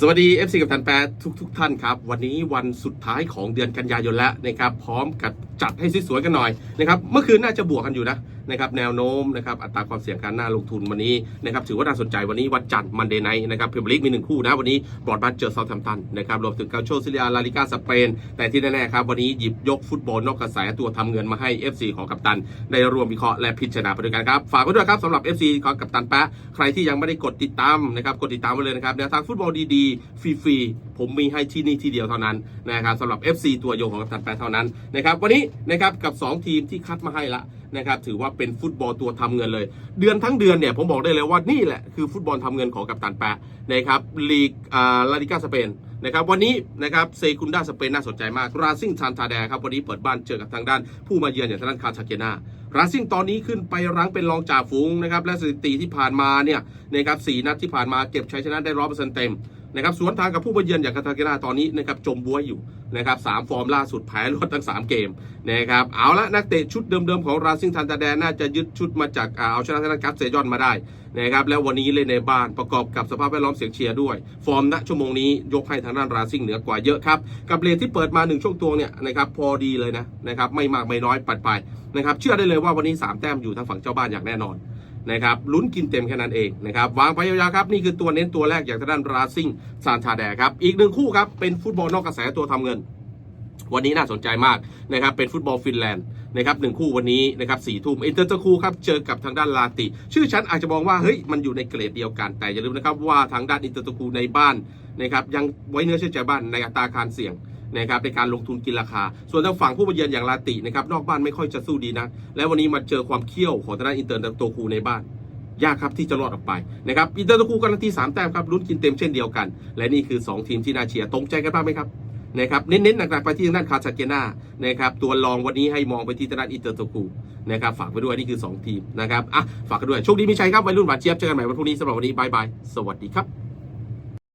สวัสดี FC กับทันแปดทุกทุกท่านครับ วันนี้วันสุดท้ายของเดือนกันยายนแล้วนะครับ พร้อมกับจัดให้สวยๆกันหน่อยนะครับ เมื่อคืนน่าจะบวกกันอยู่นะ นะครับแนวโน้มนะครับอัตราความเสี่ยงการน่าลงทุนวันนี้นะครับถือว่าน่าสนใจวันนี้วันจันทร์มันเดย์ไนท์นะครับพรีเมียร์ลีกมีหนึ่งคู่นะวันนี้บอร์ดบัตเจอเซาท์แฮมป์ตันนะครับรวมถึงเกาโชซิเลียลาลิกาสเปน แต่ที่แน่ๆครับวันนี้หยิบยกฟุตบอลนอกกระแสตัวทำเงินมาให้ FC ของกัปตัน ได้รวมวิเคราะห์และพิจารณาไปด้วยกันครับฝากไว้ด้วยครับสำหรับ FC ของกัปตันแปะใครที่ยังไม่ได้กดติดตามนะครับกดติดตามไว้เลยนะครับแนวทางฟุตบอลดีๆฟรีๆผมมีให้ที่นี่ที่เดียวเท่านั้นนะครับสำหรับ FC ตัวโยงของกัปตันแปะเท่านั้นนะครับวันนี้นะครับกับ 2 ทีมที่คัดมาให้ละ นะครับถือว่าเป็นฟุตบอลตัวทำเงินเลย เดือนทั้งเดือนเนี่ยผมบอกได้เลยว่านี่แหละคือฟุตบอลทำเงินของกัปตันแปะนะครับลีกอ่าลาลิกาสเปนนะครับวันนี้นะครับเซคุนดาสเปนน่าสนใจมากราซิงชานทาแดครับวันนี้เปิดบ้านเจอกับทางด้านผู้มาเยือนอย่างทางด้านคาชาเกนา ราซิ่งตอนนี้ขึ้นไปรั้งเป็นรองจ่าฝูงนะครับและสถิติที่ผ่านมาเนี่ยนะครับสี่นัดที่ผ่านมาเก็บชัยชนะได้ร้อยเปอร์เซ็นต์เต็มนะครับสวนทางกับผู้มาเยือนอย่างคาชาเกนาตอนนี้นะครับจมบ้วยอยู่นะครับสามฟอร์มล่าสุดแพ้รวดทั้งสามเกมนะครับเอาละนักเตะชุดเดิมๆของราซิงทันตาแดนน่าจะยึดชุดมาจากเอาชนะทางด้านกัสเซยอนมาได้นะครับแล้ววันนี้เล่นในบ้านประกอบกับสภาพแวดล้อมเสียงเชียร์ด้วย ฟอร์มณชั่วโมงนี้ยกให้ทางด้านราซิงเหนือกว่าเยอะครับกับเลทที่เปิดมาหนึ่งช่วงตัวเนี่ยนะครับพอดีเลยนะนะครับไม่มากไม่น้อยปัดไปนะครับเชื่อได้เลยว่าวันนี้ 3 แต้มอยู่ทางฝั่งเจ้าบ้านอย่างแน่นอนนะครับลุ้นกินเต็มแค่นั้นเองนะครับวางไปยาวๆครับนี่คือตัวเน้นตัวแรกอย่างทางด้านราซิงซานทาแดครับอีกหนึ่งคู่ครับเป็นฟุตบอลนอกกระแสตัวทำเงิน วันนี้น่าสนใจมากนะครับเป็นฟุตบอลฟินแลนด์นะครับหนึ่งคู่วันนี้นะครับสี่ทุ่มอินเตอร์ตคูครับเจอกับทางด้านลาติ ชื่อฉันอาจจะมองว่าเฮ้ยมันอยู่ในเกรดเดียวกัน แต่อย่าลืมนะครับว่าทางด้านอินเตอร์ตคูในบ้านนะครับยังไว้เนื้อเชื่อใจบ้านในอัตราการเสี่ยง นะครับในการลงทุนกินราคา ส่วนทางฝั่งผู้มาเยือนอย่างลาตินะครับนอกบ้านไม่ค่อยจะสู้ดีนะและวันนี้มาเจอความเขี้ยวของทางด้านอินเตอร์ตคูในบ้านยากครับที่จะรอดออกไปนะครับอินเตอร์ตคูการันตีสามแต้มครับลุ้นกินเต็มเช่นเดียวกัน และนี่คือสองทีมที่น่าเชียร์ตรงใจกันบ้างไหมครับนะครับเน้นๆหนักๆไปที่ทางด้านคาซาเกนานะครับตัวรองวันนี้ให้มองไปที่ทางด้านอินเตอร์โตกูนะครับฝากไปด้วยนี่คือ 2 ทีมนะครับอะฝากกันด้วยโชคดีมีชัยครับวัยรุ่นหวานเจี๊ยบเจอกันใหม่วันพรุ่งนี้สำหรับวันนี้บายบายสวัสดีครับ